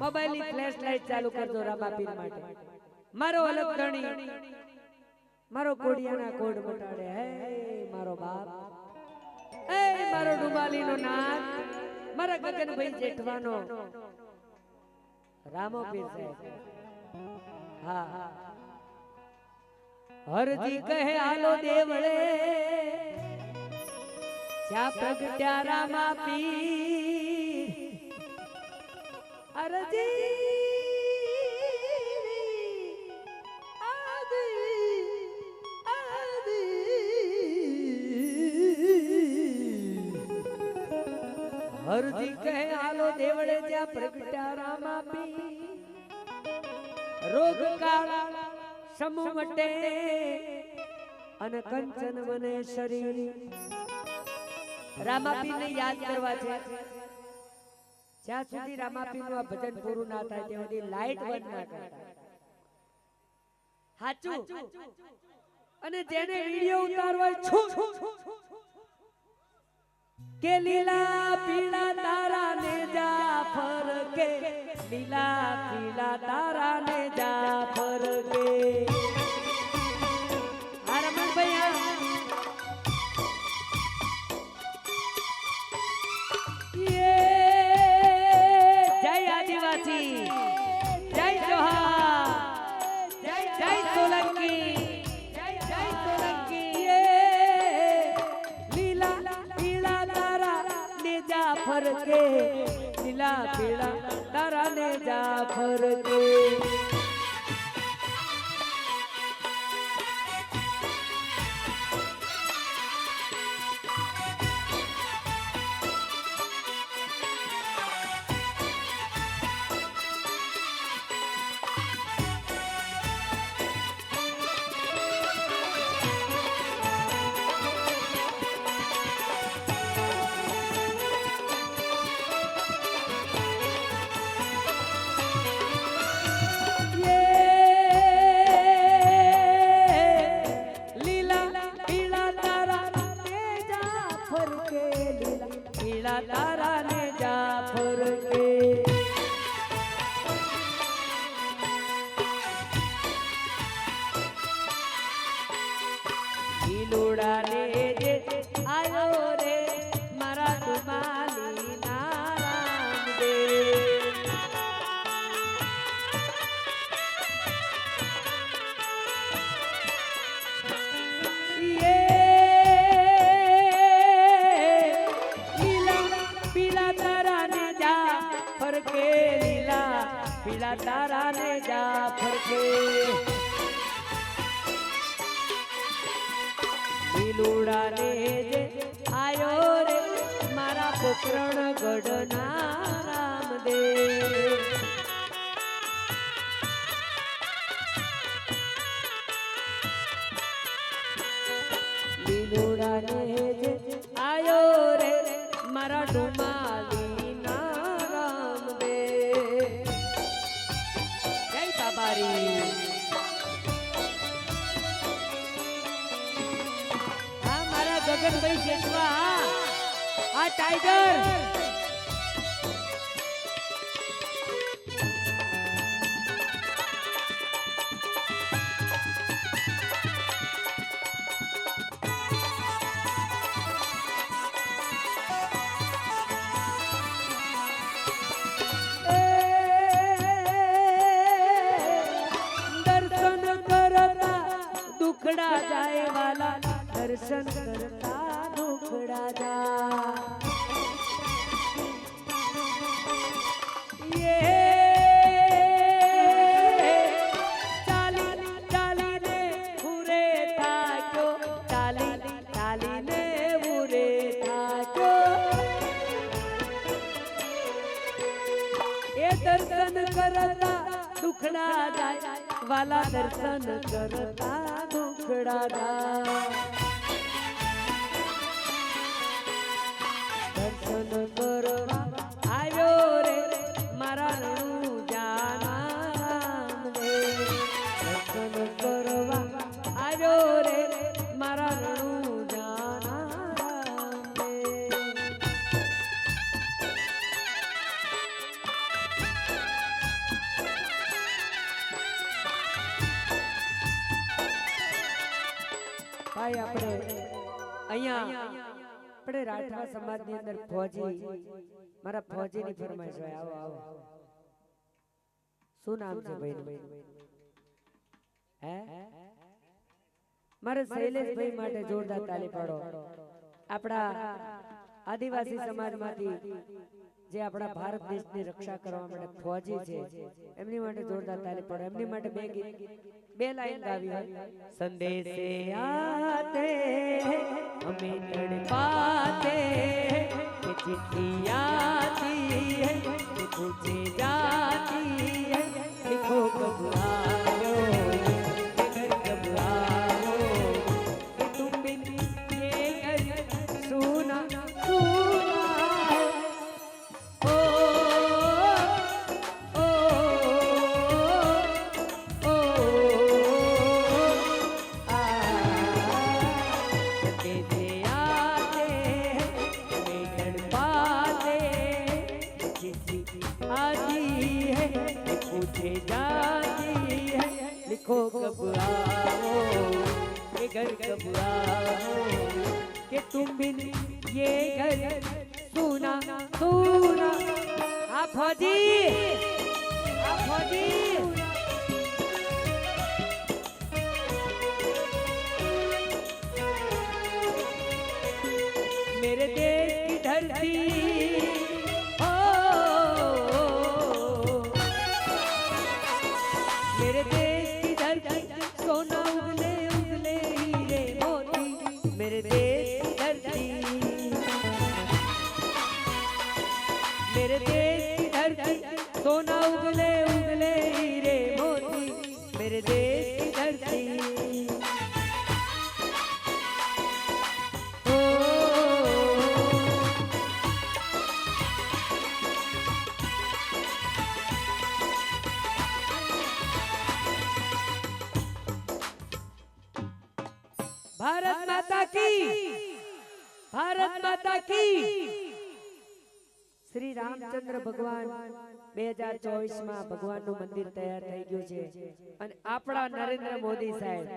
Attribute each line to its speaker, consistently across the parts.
Speaker 1: મોબાઈલની flash light ચાલુ કરજો રામાપીર માટે. મારો અલગ ધણી. મારો કોડિયાના કોડ મટાડે હે મારો બાપ. એ મારો ડુબાલીનો નાથ. મારા ગગનભાઈ જેઠવાનો. રામો પીર સાહેબ. હા. હા. હરજી કહે હાલો દેવળે. જ્યાં પ્રગટ્યા રામા પીર હરજી કહે આલો દેવળે ત્યાં પ્રગટા રામા પી રોગ કાળ સમૂહ મટે અને કંચન મને શરીર. રામાપીને યાદ કરવા છે. જ્યાં સુધી રામાપીરનું આ ભજન પૂરું ના થાય, ત્યાં સુધી લાઈટ બંધ ના કરતા સાચું. અને જેને વિડિયો ઉતારવો છું. કે લીલા પીળા તારા ને જા કે લીલા પીળા તારા ને જાફર તારા પોકરણ ગઢના રામદેવ લીલોડા ને જે આયો રે મારા ડુમાલી ના રામદેવ જય બાબારી ગગનભાઈ જેઠવા આ ટાઈગર દર્શન કરતા વાલા દર્શન કરતા દુખડા દર્શન કરવા આવ્યો રે મારા રણુ આપણે રાઠવા સમાજની અંદર ફોજી. મારા ફોજીની ફરમાઈશ હોય. આવો આવો. શું નામ છે ભાઈ હે? મારે શૈલેષભાઈ માટે જોરદાર તાલી પાડો. આપણા આદિવાસી સમાજમાંથી જે આપણા ભારત દેશની રક્ષા કરવા માટે ફોજી છે એમની માટે જોરદાર તાલી પાડો. એમની માટે બે ગીત બે લાઈન ગાવી હોય. સંદેશે આતે હમે Yeah. ये घर कब कि तुम बिन ये घर सुना सुना। आप फौजी आप फौजी मेरे देश की धरती ભારત માતા કી શ્રી રામચંદ્ર ભગવાન બે હજાર ચોવીસમાં ભગવાનનું મંદિર તૈયાર થઈ ગયું છે. અને આપણા નરેન્દ્ર મોદી સાહેબ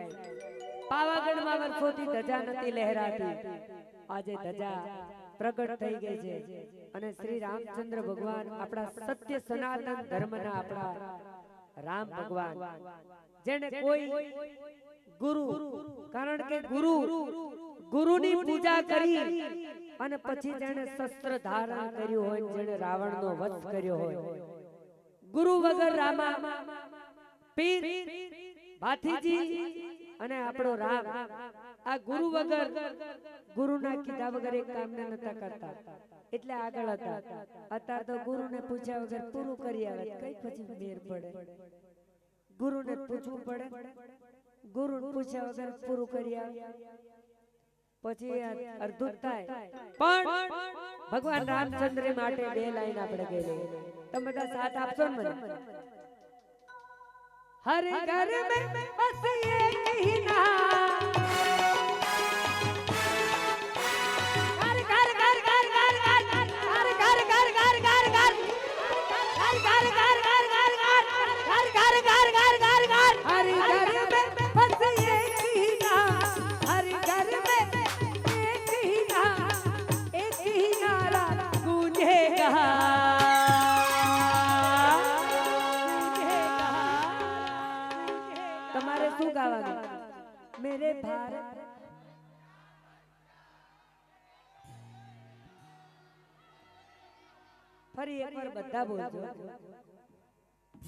Speaker 1: પાવાગઢમાં વર્ષોથી ધજા નથી લહેરાતી. આજે ધજા પ્રગટ થઈ ગઈ છે. અને શ્રી રામચંદ્ર ભગવાન આપણા સત્ય સનાતન ધર્મના આપણા રામ ભગવાન. જેને કોઈ ગુરુ કારણ કે ગુરુ ગુરુની પૂજા કરી અને પછી જેણે શસ્ત્ર ધારણ કર્યું હોય જેણે રાવણનો વધ કર્યો હોય. ગુરુ વગર રામા પીર ભાથીજી અને આપણો રામ. આ ગુરુ વગર ગુરુના કીધા વગર એક કામને નતા કરતા. એટલે આગળ હતા. અત્યારે તો ગુરુને પૂછ્યા વગર પૂરું કરી આવે કઈ પછી મેર પડે? ગુરુને પૂછવું પડે? ગુરુ પૂછ્યા વગર પૂરું કરી આવે પછી અર્ધુત થાય પણ ભગવાન રામચંદ્ર માટે બે લાઈન આપણે ગયેલી તમે બધા સાથ આપશો ને મને હર ઘર મેં બસ એ ના मेरे भारत। ફરી એકવાર બધા બોલજો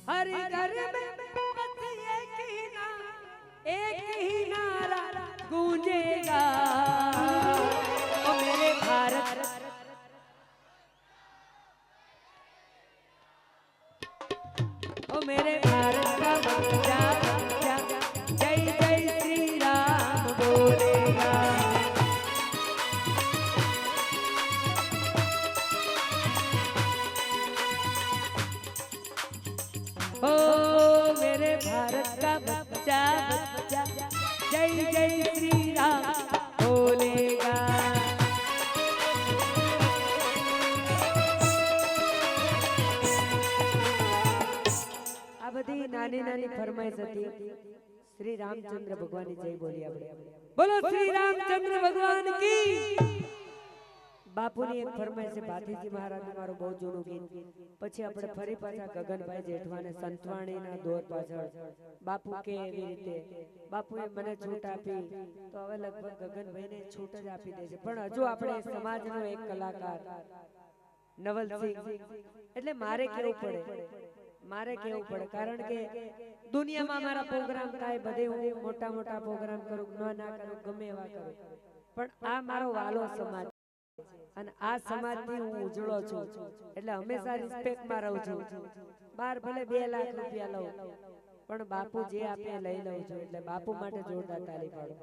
Speaker 1: હરી ઘર મે બસ એક ही ना, एक ही नारा गूंजेगा। ओ मेरे भारत। ओ मेरे भारत का बच्चा। નાની નાની ફરમાઈશ હતી. શ્રી રામચંદ્ર ભગવાનની જય બોલી આપણે. બોલો શ્રી રામચંદ્ર ભગવાન કી બાપુની એક ફરમાઈશ છે ભાતીજી મહારાજ મારું બહુ જૂનું ગીત. પછી આપણે ફરી પાછા ગગનભાઈ જેઠવાને સંતવાણીના દોર પાછળ બાપુ કે એવી રીતે? બાપુએ મને છૂટ આપી તો હવે લગભગ ગગનભાઈને છૂટ જ આપી દે છે. પણ હજુ આપણે સમાજનો એક કલાકાર નવલસિંહ. એટલે મારે કેવું પડે? મારે કેવું પડે? કારણ કે દુનિયામાં મારા પ્રોગ્રામ થાય બધે હું મોટા મોટા પ્રોગ્રામ કરું ન ના કરું ગમે એવા કરું. પણ આ મારો વાલો સમાજ અને આ સમાજથી હું ઉજળો છું. એટલે હંમેશા રિસ્પેક્ટમાં રહું છું. બાર ભલે બે લાખ રૂપિયા લઉં પણ બાપુ જે આપે લઈ લઉં છું. એટલે બાપુ માટે જોરદાર તાલી પાડો.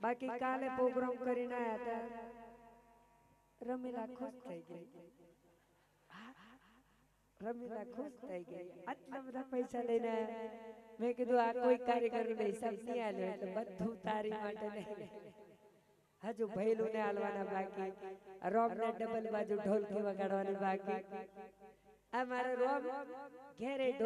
Speaker 1: બાકી કાલે પ્રોગ્રામ કરીને આવ્યા હતા. રમીલા ખુશ થઈ ગઈ. રમીલા ખુશ થઈ ગઈ. આટલા બધા પૈસા લઈને મેં કીધું આ કોઈ કારીગરનો હિસાબ નહીં આલ્યો એટલે બધું તારી માટે નહીં. હજુ ભૈલું ને હાલવાના બાકી રોમ ને ડબલ બાજુ ઢોલકી વગાડવાની બાકી. આ મારો રોમ ઘેરે